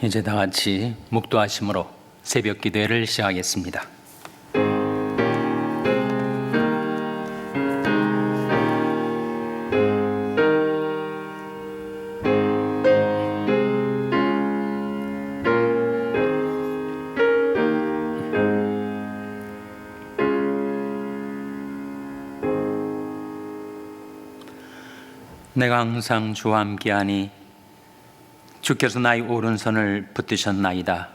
이제 다 같이 묵도하심으로 새벽 기도회를 시작하겠습니다. 내가 항상 주와 함께하니 주께서 나의 오른손을 붙드셨나이다.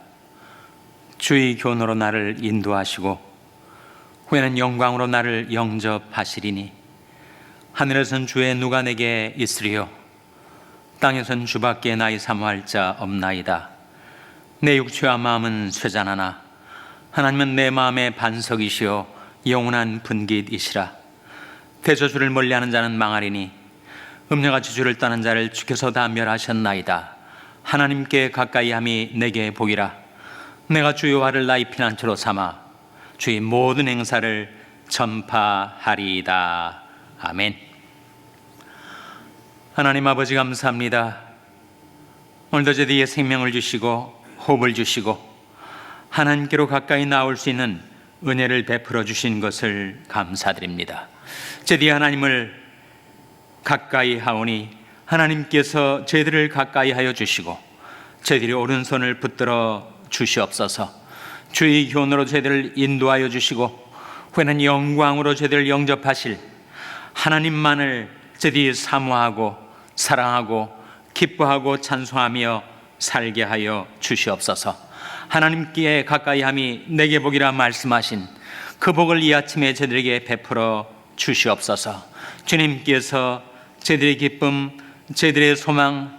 주의 교노로 나를 인도하시고 후에는 영광으로 나를 영접하시리니 하늘에선 주의 누가 내게 있으리요 땅에선 주밖에 나의 사모할 자 없나이다. 내 육체와 마음은 쇠잔하나 하나님은 내 마음의 반석이시요 영원한 분깃이시라. 대저 주를 멀리하는 자는 망하리니 음녀같이 주를 떠난 자를 주께서 다 멸하셨나이다. 하나님께 가까이함이 내게 복이라. 내가 주의 화를 나의 피난처로 삼아 주의 모든 행사를 전파하리이다. 아멘. 하나님 아버지 감사합니다. 오늘도 저희에게 생명을 주시고 호흡을 주시고 하나님께로 가까이 나올 수 있는 은혜를 베풀어 주신 것을 감사드립니다. 제디 하나님을 가까이 하오니 하나님께서 저희들을 가까이 하여 주시고 저희들이 오른손을 붙들어 주시옵소서. 주의 교훈으로 저희들을 인도하여 주시고 후에는 영광으로 저희들을 영접하실 하나님만을 저희들이 사모하고 사랑하고 기뻐하고 찬송하며 살게 하여 주시옵소서. 하나님께 가까이 함이 내게 복이라 말씀하신 그 복을 이 아침에 저희들에게 베풀어 주시옵소서. 주님께서 저희들의 기쁨, 저희들의 소망,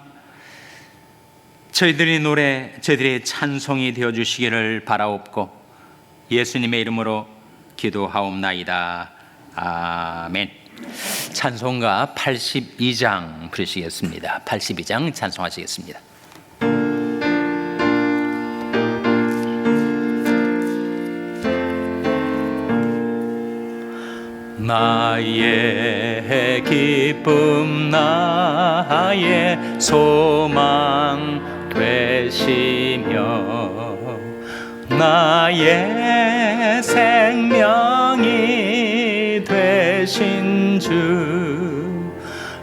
저희들의 노래, 저희들의 찬송이 되어 주시기를 바라옵고 예수님의 이름으로 기도하옵나이다. 아멘. 찬송가 82장 부르시겠습니다. 82장 찬송하시겠습니다. 나의 기쁨 나의 소망 되시며 나의 생명이 되신 주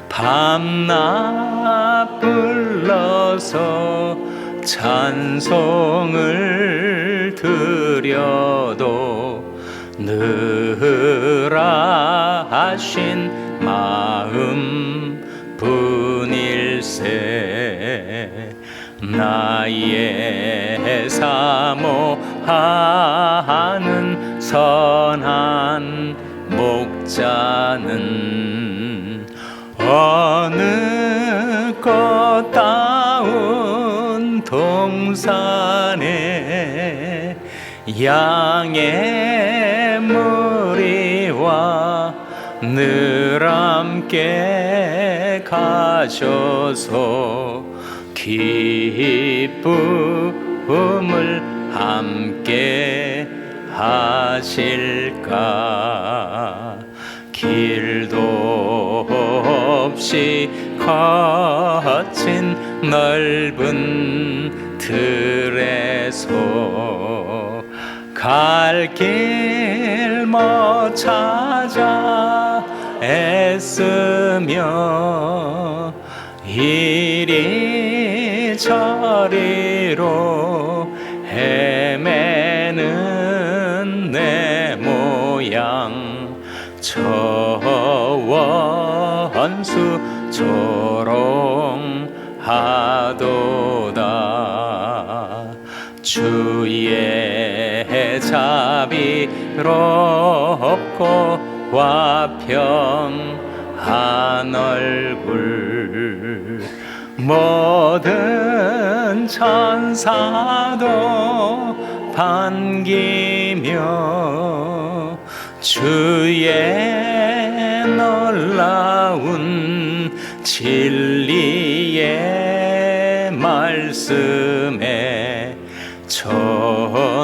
밤낮 불러서 찬송을 드려도 늘 하신 마음 분일세. 나의 사모하는 선한 목자는 어느 꽃다운 동산에 양의 무리와 늘 함께 가셔서 기쁨을 함께 하실까? 길도 없이 거친 넓은 들에서 갈길 못 찾아 애쓰며 이리 저리로 헤매는 내 모양 저 원수 조롱하도다. 주의 자비롭고 와평한 얼굴. 모든 천사도 반기며 주의 놀라운 진리의 말씀에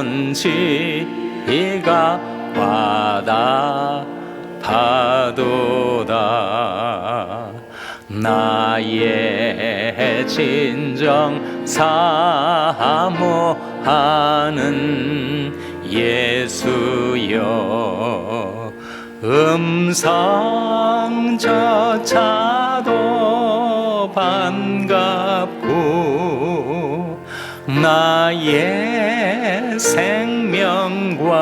천지가 받아 파도다. 나의 진정 사모하는 예수여 음성조차도 반갑고 나의 생명과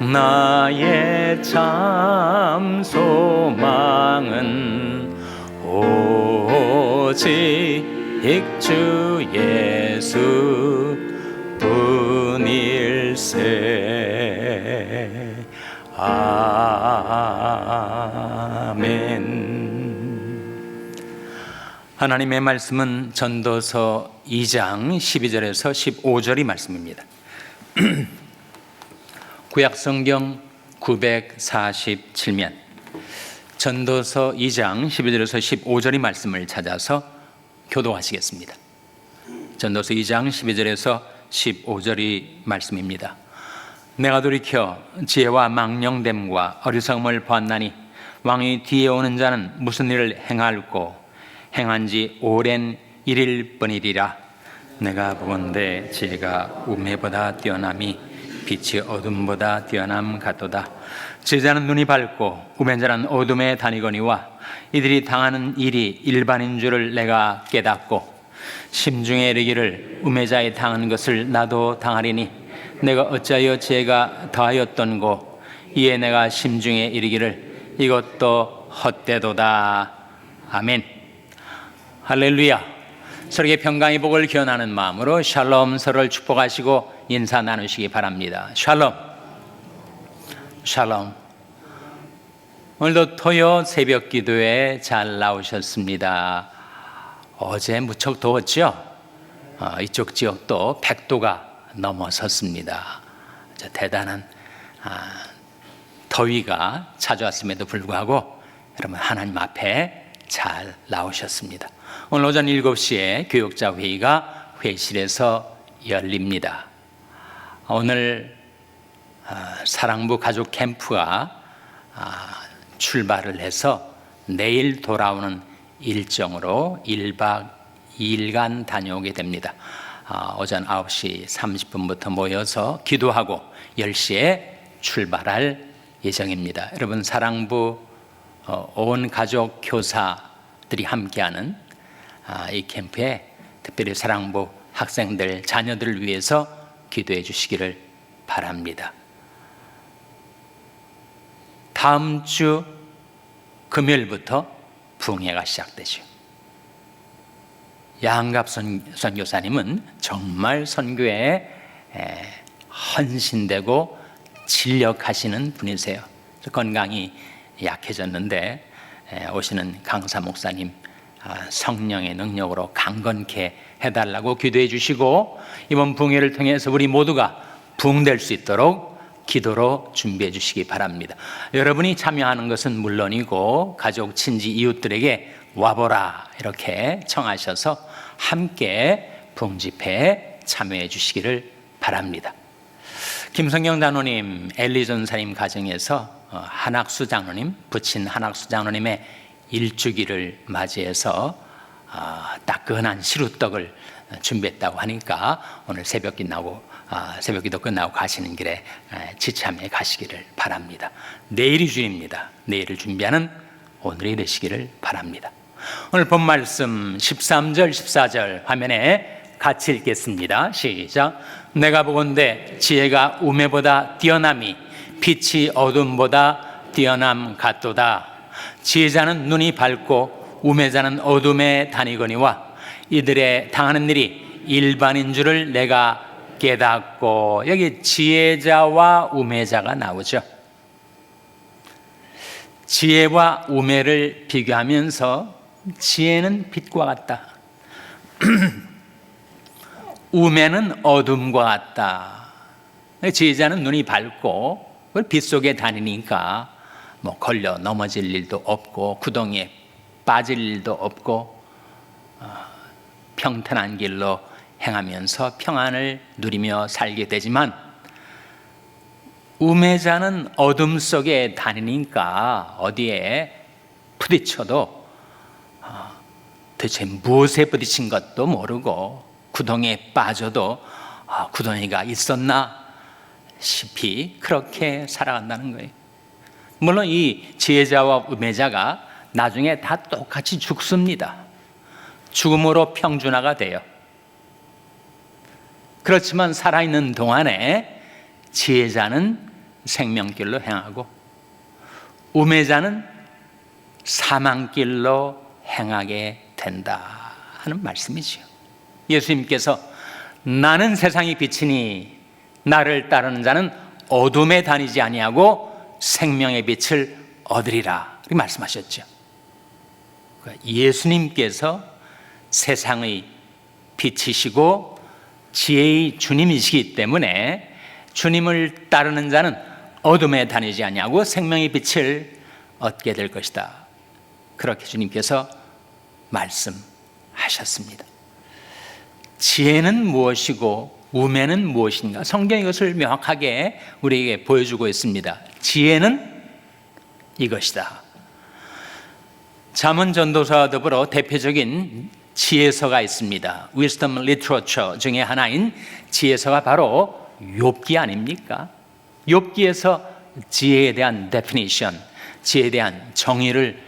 나의 참 소망은 오직 주 예수 뿐일세 아멘 하나님의 말씀은 전도서 2장 12절에서 15절이 말씀입니다. 구약 성경 947면 전도서 2장 12절에서 15절의 말씀을 찾아서 교도하시겠습니다. 전도서 2장 12절에서 15절의 말씀입니다. 내가 돌이켜 지혜와 망령됨과 어리석음을 보았나니 왕이 뒤에 오는 자는 무슨 일을 행할고 행한 지 오랜 일일 뿐이리라 내가 보건대 지혜가 우매보다 뛰어남이 빛이 어둠보다 뛰어남 같도다. 제자는 눈이 밝고 우매자는 어둠에 다니거니와 이들이 당하는 일이 일반인 줄을 내가 깨닫고 심중에 이르기를 우매자에 당한 것을 나도 당하리니 내가 어찌하여 지혜가 더하였던고 이에 내가 심중에 이르기를 이것도 헛되도다. 아멘. 할렐루야 서로에게 평강의 복을 기원하는 마음으로 샬롬 서로를 축복하시고 인사 나누시기 바랍니다 샬롬 샬롬 오늘도 토요 새벽 기도에 잘 나오셨습니다 어제 무척 더웠죠? 어, 이쪽 지역도 100도가 넘어섰습니다. 자, 대단한 아, 더위가 찾아왔음에도 불구하고 여러분 하나님 앞에 잘 나오셨습니다. 오늘 오전 7시에 교육자 회의가 회의실에서 열립니다. 오늘 아, 사랑부 가족 캠프가 아, 출발을 해서 내일 돌아오는 일정으로 1박 2일간 다녀오게 됩니다. 아, 오전 9시 30분부터 모여서 기도하고 10시에 출발할 예정입니다. 여러분 사랑부 어, 온 가족 교사들이 함께하는 아, 이 캠프에 특별히 사랑부 학생들 자녀들을 위해서 기도해 주시기를 바랍니다. 다음 주 금요일부터 붕해가 시작되죠. 양갑 선, 선교사님은 정말 선교에 에, 헌신되고 진력하시는 분이세요. 건강이 약해졌는데 에, 오시는 강사 목사님 아, 성령의 능력으로 강건케 해달라고 기도해 주시고 이번 붕해를 통해서 우리 모두가 붕될 수 있도록 기도로 준비해 주시기 바랍니다. 여러분이 참여하는 것은 물론이고 가족, 친지, 이웃들에게 와보라 이렇게 청하셔서 함께 붕집회에 참여해 주시기를 바랍니다. 김성경 장로님, 엘리 전사님 가정에서 어, 한학수 장로님, 부친 한학수 장로님의 일주기를 맞이해서 어, 따끈한 시루떡을 준비했다고 하니까 오늘 새벽기 나고 아, 새벽기도 끝나고 가시는 길에 지참에 가시기를 바랍니다. 내일이 주입니다. 내일을 준비하는 오늘이 되시기를 바랍니다. 오늘 본 말씀 13절 14절 화면에 같이 읽겠습니다. 시작. 내가 보건대 지혜가 우매보다 뛰어남이 빛이 어둠보다 뛰어남 같도다. 지혜자는 눈이 밝고 우매자는 어둠에 다니거니와 이들의 당하는 일이 일반인 줄을 내가 깨닫고 여기 지혜자와 우매자가 나오죠. 지혜와 우매를 비교하면서 지혜는 빛과 같다. 우매는 어둠과 같다. 지혜자는 눈이 밝고 빛 속에 다니니까 뭐 걸려 넘어질 일도 없고 구덩이에 빠질 일도 없고 어, 평탄한 길로 행하면서 평안을 누리며 살게 되지만 우매자는 어둠 속에 다니니까 어디에 부딪혀도 어, 대체 무엇에 부딪힌 것도 모르고 구덩이에 빠져도 아, 구덩이가 있었나 싶이 그렇게 살아간다는 거예요. 물론 이 지혜자와 우매자가 나중에 다 똑같이 죽습니다. 죽음으로 평준화가 돼요. 그렇지만 살아있는 동안에 지혜자는 생명길로 행하고 우매자는 사망길로 행하게 된다 하는 말씀이지요. 예수님께서 나는 세상이 빛이니 나를 따르는 자는 어둠에 다니지 아니하고 생명의 빛을 얻으리라 이렇게 말씀하셨죠. 그러니까 예수님께서 세상의 빛이시고 지혜의 주님이시기 때문에 주님을 따르는 자는 어둠에 다니지 아니하고 생명의 빛을 얻게 될 것이다. 그렇게 주님께서 말씀하셨습니다. 지혜는 무엇이고 우매는 무엇인가? 성경이 이것을 명확하게 우리에게 보여주고 있습니다. 지혜는 이것이다. 잠언 전도서와 더불어 대표적인 지혜서가 있습니다. Wisdom Literature 중에 하나인 지혜서가 바로 욥기 아닙니까? 욥기에서 지혜에 대한 definition, 지혜에 대한 정의를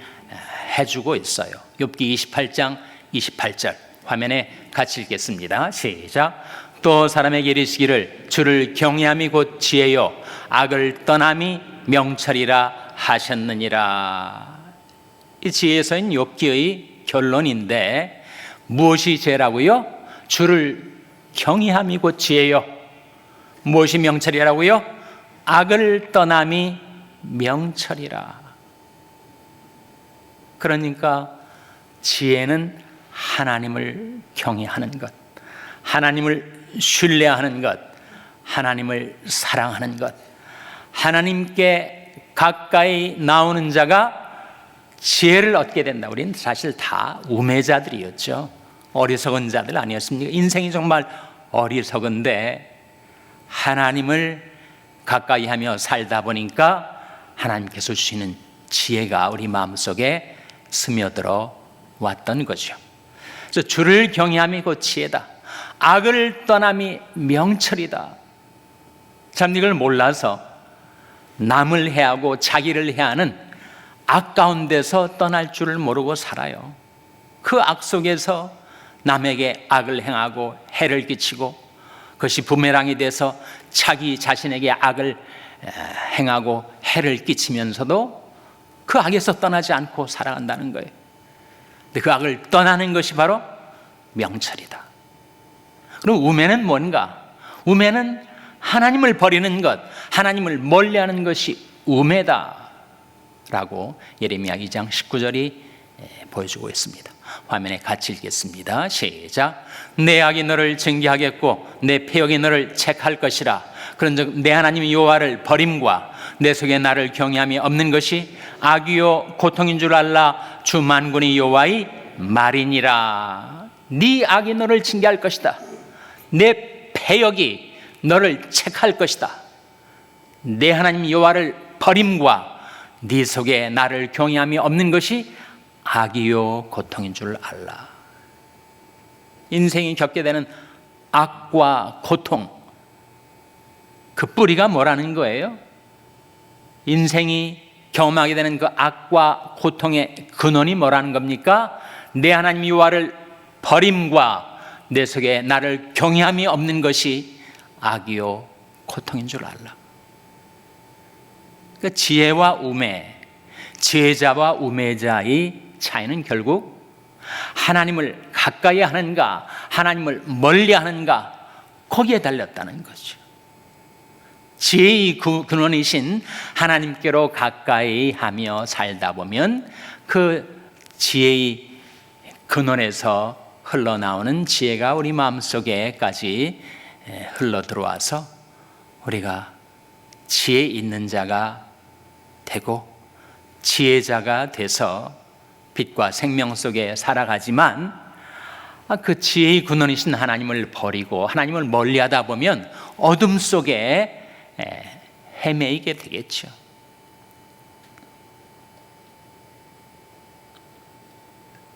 해주고 있어요. 욥기 28장 28절 화면에 같이 읽겠습니다. 시작. 또 사람에게 이르시기를 주를 경외함이 곧 지혜요 악을 떠남이 명철이라 하셨느니라. 이 지혜서인 욥기의 결론인데 무엇이 죄라고요? 주를 경외함이 곧 지혜요. 무엇이 명철이라고요? 악을 떠남이 명철이라. 그러니까 지혜는 하나님을 경외하는 것, 하나님을 신뢰하는 것, 하나님을 사랑하는 것, 하나님께 가까이 나오는 자가 지혜를 얻게 된다. 우리는 사실 다 우매자들이었죠. 어리석은 자들 아니었습니까? 인생이 정말 어리석은데 하나님을 가까이 하며 살다 보니까 하나님께서 주시는 지혜가 우리 마음속에 스며들어 왔던 거죠. 그래서 주를 경외함이 곧 지혜다. 악을 떠남이 명철이다. 참 이걸 몰라서 남을 해하고 자기를 해하는 악 가운데서 떠날 줄을 모르고 살아요. 그 악 속에서 남에게 악을 행하고 해를 끼치고 그것이 부메랑이 돼서 자기 자신에게 악을 행하고 해를 끼치면서도 그 악에서 떠나지 않고 살아간다는 거예요. 근데 그 악을 떠나는 것이 바로 명철이다. 그럼 우매는 뭔가? 우매는 하나님을 버리는 것, 하나님을 멀리하는 것이 우매다. 라고 예레미야 2장 19절이 보여주고 있습니다. 화면에 같이 읽겠습니다. 시작. 내 악이 너를 징계하겠고 내 폐역이 너를 책할 것이라. 그런즉 내 하나님 여호와를 버림과 내 속에 나를 경외함이 없는 것이 악이요 고통인 줄 알라 주 만군의 여호와의 말이니라. 네 악이 너를 징계할 것이다. 내 폐역이 너를 책할 것이다. 내 하나님 여호와를 버림과 네 속에 나를 경외함이 없는 것이 악이요 고통인 줄 알라. 인생이 겪게 되는 악과 고통 그 뿌리가 뭐라는 거예요? 인생이 경험하게 되는 그 악과 고통의 근원이 뭐라는 겁니까? 내 하나님 여호와를 버림과 내 속에 나를 경외함이 없는 것이 악이요 고통인 줄 알라. 그 지혜와 우매, 지혜자와 우매자의 차이는 결국 하나님을 가까이 하는가, 하나님을 멀리 하는가, 거기에 달렸다는 거죠. 지혜의 근원이신 하나님께로 가까이 하며 살다 보면 그 지혜의 근원에서 흘러나오는 지혜가 우리 마음속에까지 흘러 들어와서 우리가 지혜 있는 자가 되고 지혜자가 돼서 빛과 생명 속에 살아가지만 그 지혜의 근원이신 하나님을 버리고 하나님을 멀리하다 보면 어둠 속에 헤매이게 되겠죠.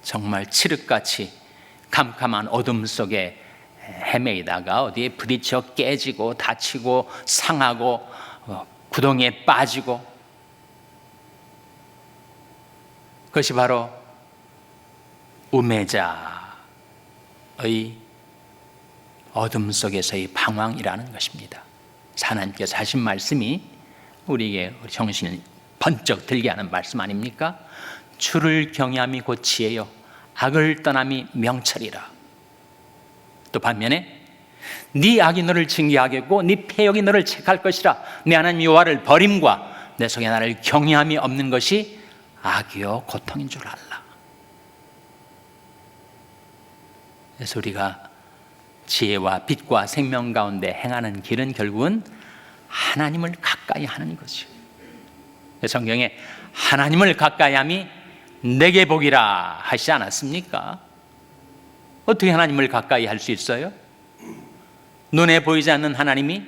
정말 칠흑같이 캄캄한 어둠 속에 헤매이다가 어디에 부딪혀 깨지고 다치고 상하고 어, 구덩이에 빠지고 그것이 바로 우매자의 어둠 속에서의 방황이라는 것입니다. 하나님께서 하신 말씀이 우리에게 정신을 번쩍 들게 하는 말씀 아닙니까? 주를 경외함이 곧 지혜요 악을 떠남이 명철이라. 또 반면에 네 악이 너를 징계하겠고 네 패역이 너를 책할 것이라. 내 하나님 여호와를 버림과 내 속에 나를 경외함이 없는 것이 악이요 고통인 줄 알라. 그래서 우리가 지혜와 빛과 생명 가운데 행하는 길은 결국은 하나님을 가까이 하는 거죠. 성경에 하나님을 가까이 함이 내게 복이라 하시지 않았습니까? 어떻게 하나님을 가까이 할 수 있어요? 눈에 보이지 않는 하나님이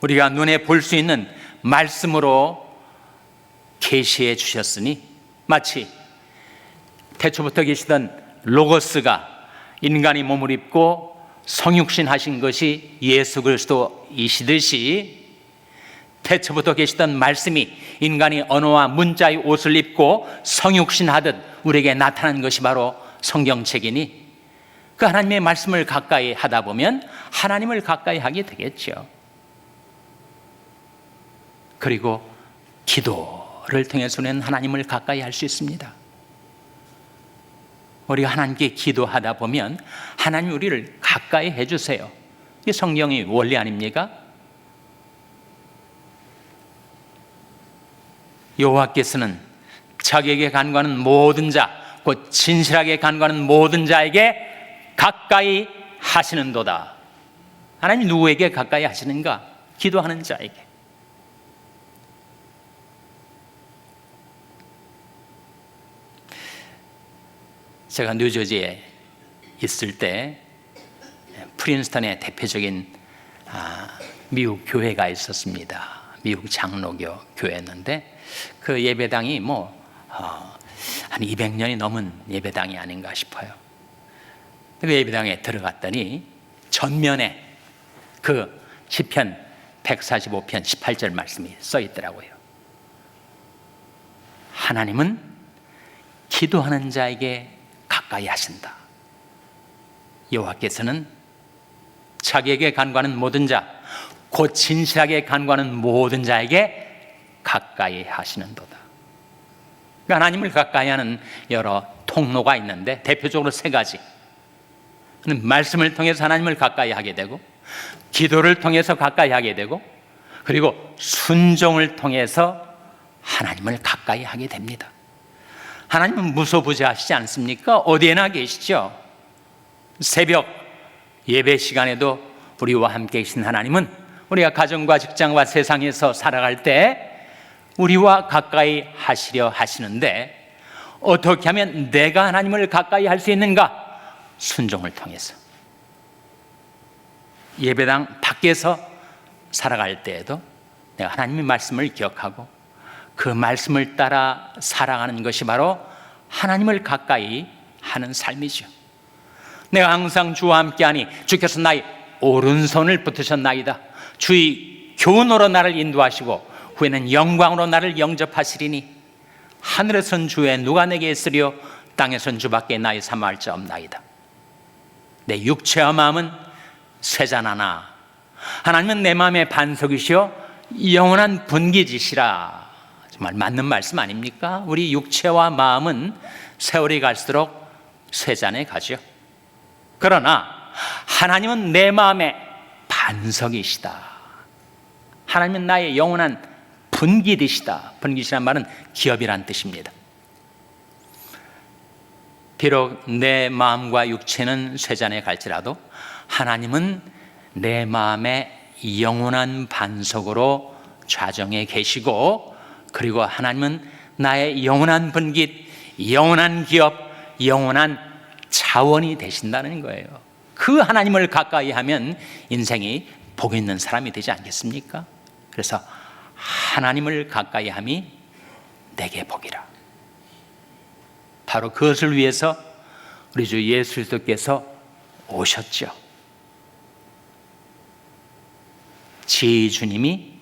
우리가 눈에 볼 수 있는 말씀으로 계시해 주셨으니 마치 태초부터 계시던 로고스가 인간이 몸을 입고 성육신 하신 것이 예수 그리스도이시듯이 태초부터 계시던 말씀이 인간이 언어와 문자의 옷을 입고 성육신 하듯 우리에게 나타난 것이 바로 성경책이니 그 하나님의 말씀을 가까이 하다 보면 하나님을 가까이 하게 되겠죠. 그리고 기도를 통해서는 하나님을 가까이 할 수 있습니다. 우리가 하나님께 기도하다 보면 하나님 우리를 가까이 해주세요. 이 성경의 원리 아닙니까? 여호와께서는 자기에게 간과하는 모든 자, 곧 진실하게 간과하는 모든 자에게 가까이 하시는도다. 하나님 누구에게 가까이 하시는가? 기도하는 자에게. 제가 뉴저지에 있을 때 프린스턴의 대표적인 아, 미국 교회가 있었습니다. 미국 장로교 교회였는데 그 예배당이 뭐한 어, 200년이 넘은 예배당이 아닌가 싶어요. 그 예배당에 들어갔더니 전면에 그 시편 145편 18절 말씀이 써 있더라고요. 하나님은 기도하는 자에게 가까이 하신다. 여호와께서는 자기에게 간과하는 모든 자, 곧 진실하게 간과하는 모든 자에게 가까이 하시는도다. 그러니까 하나님을 가까이 하는 여러 통로가 있는데 대표적으로 세 가지. 말씀을 통해서 하나님을 가까이 하게 되고, 기도를 통해서 가까이 하게 되고, 그리고 순종을 통해서 하나님을 가까이 하게 됩니다. 하나님은 무소부재하시지 않습니까? 어디에나 계시죠. 새벽 예배 시간에도 우리와 함께 계신 하나님은 우리가 가정과 직장과 세상에서 살아갈 때 우리와 가까이 하시려 하시는데 어떻게 하면 내가 하나님을 가까이 할 수 있는가? 순종을 통해서. 예배당 밖에서 살아갈 때에도 내가 하나님의 말씀을 기억하고 그 말씀을 따라 살아가는 것이 바로 하나님을 가까이 하는 삶이죠. 내가 항상 주와 함께하니 주께서 나의 오른손을 붙으셨나이다. 주의 교훈으로 나를 인도하시고 후에는 영광으로 나를 영접하시리니 하늘에선 주에 누가 내게 있으려 땅에선 주밖에 나의 삼할 자 없나이다. 내 육체와 마음은 쇠잔하나 하나님은 내 마음의 반석이시여 영원한 분기지시라. 정말 맞는 말씀 아닙니까? 우리 육체와 마음은 세월이 갈수록 쇠잔해 가죠. 그러나 하나님은 내 마음의 반석이시다. 하나님은 나의 영원한 분기디시다. 분기시란 말은 기업이란 뜻입니다. 비록 내 마음과 육체는 쇠잔에 갈지라도 하나님은 내 마음의 영원한 반석으로 좌정해 계시고 그리고 하나님은 나의 영원한 분깃, 영원한 기업, 영원한 자원이 되신다는 거예요. 그 하나님을 가까이 하면 인생이 복 있는 사람이 되지 않겠습니까? 그래서 하나님을 가까이 함이 내게 복이라. 바로 그것을 위해서 우리 주 예수 그리스도께서 오셨죠. 지혜의 주님이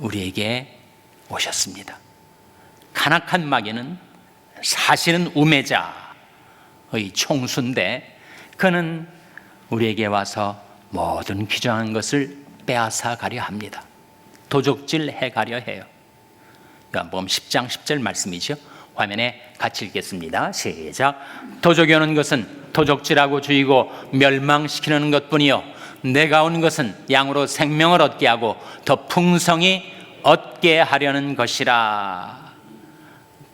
우리에게 오셨습니다. 간악한 마귀는 사실은 우매자의 총수인데 그는 우리에게 와서 모든 귀정한 것을 빼앗아 가려 합니다. 도적질 해 가려 해요. 요한복음 10장 10절 말씀이죠. 화면에 같이 읽겠습니다. 시작. 도적이 오는 것은 도적질하고 죽이고 멸망시키는 것뿐이요. 내가 온 것은 양으로 생명을 얻게 하고 더 풍성히 얻게 하려는 것이라.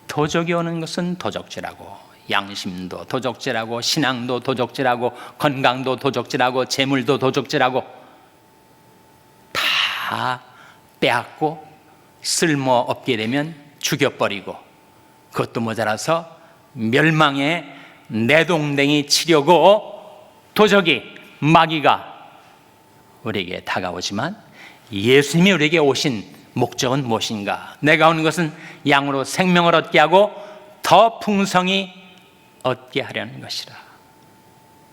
도적이 오는 것은 도적질하고 양심도 도적질하고 신앙도 도적질하고 건강도 도적질하고 재물도 도적질하고 다 빼앗고 쓸모 없게 되면 죽여버리고 그것도 모자라서 멸망의 내동댕이 치려고 도적이 마귀가 우리에게 다가오지만 예수님이 우리에게 오신 목적은 무엇인가? 내가 오는 것은 양으로 생명을 얻게 하고 더 풍성히 얻게 하려는 것이라.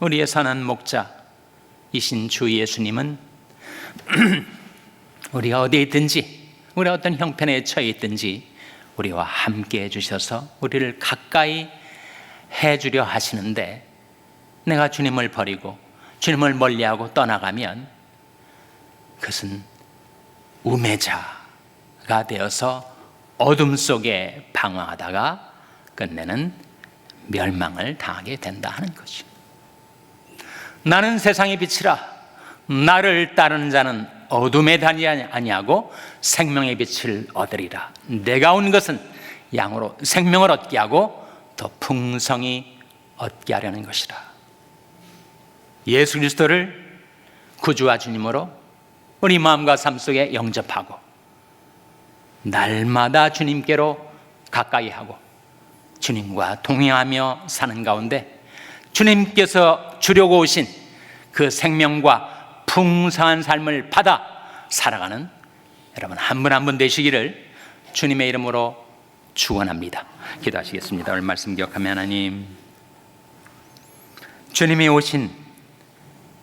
우리의 선한 목자이신 주 예수님은 우리가 어디에 있든지 우리 어떤 형편에 처해 있든지 우리와 함께 해주셔서 우리를 가까이 해주려 하시는데 내가 주님을 버리고 주님을 멀리하고 떠나가면 그것은 우매자가 되어서 어둠 속에 방황하다가 끝내는 멸망을 당하게 된다 하는 거죠. 나는 세상의 빛이라 나를 따르는 자는 어둠에 다니 아니하고 생명의 빛을 얻으리라. 내가 온 것은 양으로 생명을 얻게 하고 더 풍성히 얻게 하려는 것이라. 예수 그리스도를 구주와 주님으로 우리 마음과 삶 속에 영접하고 날마다 주님께로 가까이 하고 주님과 동행하며 사는 가운데 주님께서 주려고 오신 그 생명과 풍성한 삶을 받아 살아가는 여러분 한 분 한 분 되시기를 주님의 이름으로 축원합니다. 기도하시겠습니다. 오늘 말씀 기억하며 하나님 주님이 오신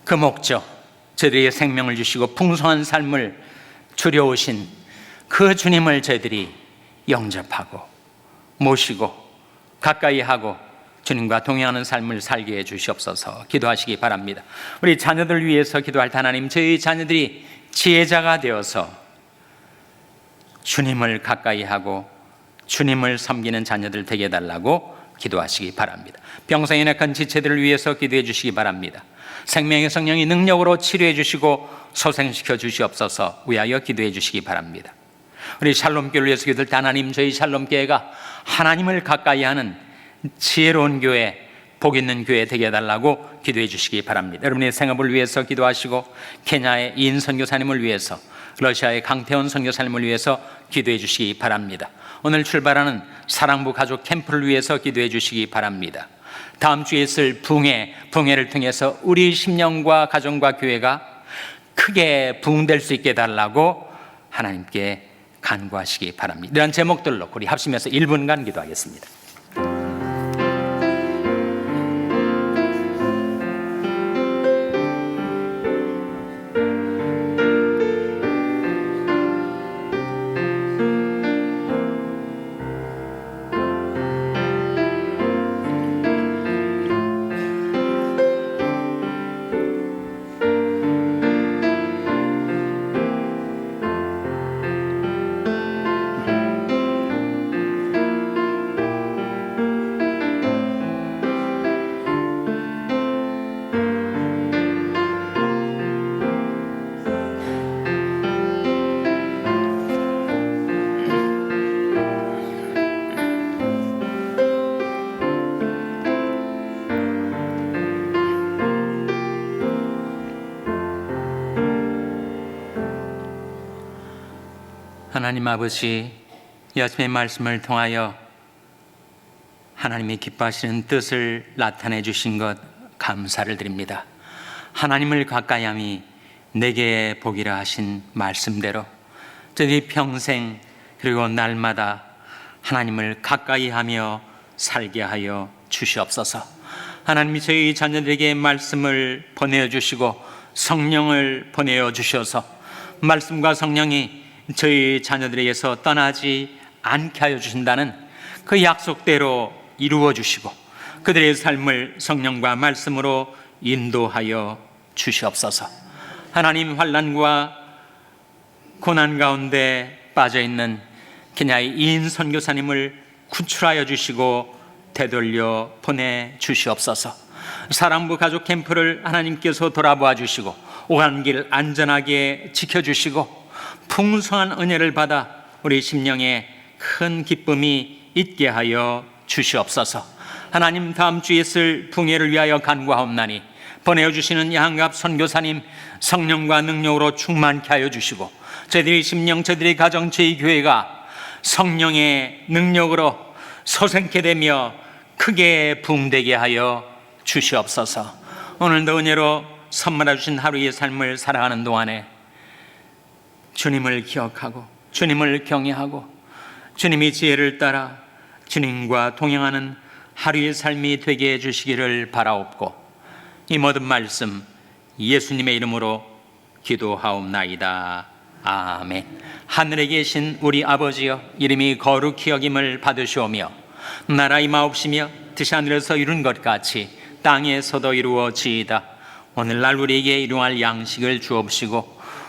그 목적 저희들에게 생명을 주시고 풍성한 삶을 주려 오신 그 주님을 저희들이 영접하고 모시고 가까이 하고 주님과 동행하는 삶을 살게 해 주시옵소서 기도하시기 바랍니다. 우리 자녀들 위해서 기도할 때 하나님 저희 자녀들이 지혜자가 되어서 주님을 가까이 하고 주님을 섬기는 자녀들 되게 해달라고 기도하시기 바랍니다. 병상에 약한 지체들을 위해서 기도해 주시기 바랍니다. 생명의 성령이 능력으로 치료해 주시고 소생시켜 주시옵소서 위하여 기도해 주시기 바랍니다. 우리 샬롬교를 위해서 기도할 때 하나님 저희 샬롬교회가 하나님을 가까이 하는 지혜로운 교회 복 있는 교회 되게 해달라고 기도해 주시기 바랍니다. 여러분의 생업을 위해서 기도하시고 케냐의 이인 선교사님을 위해서 러시아의 강태원 선교사님을 위해서 기도해 주시기 바랍니다. 오늘 출발하는 사랑부 가족 캠프를 위해서 기도해 주시기 바랍니다. 다음 주에 있을 붕해, 붕해를 통해서 우리 심령과 가정과 교회가 크게 부흥될 수 있게 해달라고 하나님께 간구하시기 바랍니다. 이런 제목들로 우리 합심해서 1분간 기도하겠습니다. 하나님 아버지, 여심의 말씀을 통하여 하나님이 기뻐하시는 뜻을 나타내 주신 것 감사를 드립니다. 하나님을 가까이 함이 내게 복이라 하신 말씀대로 저희 평생 그리고 날마다 하나님을 가까이 하며 살게 하여 주시옵소서. 하나님이 저희 자녀들에게 말씀을 보내어 주시고 성령을 보내어 주셔서 말씀과 성령이 저희 자녀들에게서 떠나지 않게 하여 주신다는 그 약속대로 이루어 주시고 그들의 삶을 성령과 말씀으로 인도하여 주시옵소서. 하나님 환란과 고난 가운데 빠져 있는 케냐의 이인 선교사님을 구출하여 주시고 되돌려 보내 주시옵소서. 사랑부 가족 캠프를 하나님께서 돌아보아 주시고 오간 길 안전하게 지켜 주시고 풍성한 은혜를 받아 우리 심령에 큰 기쁨이 있게 하여 주시옵소서. 하나님 다음 주에 있을 붕해를 위하여 간구하옵나니 보내어 주시는 양갑 선교사님 성령과 능력으로 충만케 하여 주시고 저희들의 심령 저희들의 가정 저희 교회가 성령의 능력으로 소생케 되며 크게 붕되게 하여 주시옵소서. 오늘도 은혜로 선물해 주신 하루의 삶을 살아가는 동안에 주님을 기억하고 주님을 경외하고 주님의 지혜를 따라 주님과 동행하는 하루의 삶이 되게 해 주시기를 바라옵고 이 모든 말씀 예수님의 이름으로 기도하옵나이다. 아멘. 하늘에 계신 우리 아버지여 이름이 거룩히 여김을 받으시오며 나라 임하옵시며 뜻이 하늘에서 이룬 것 같이 땅에서도 이루어지이다. 오늘날 우리에게 일용할 양식을 주옵시고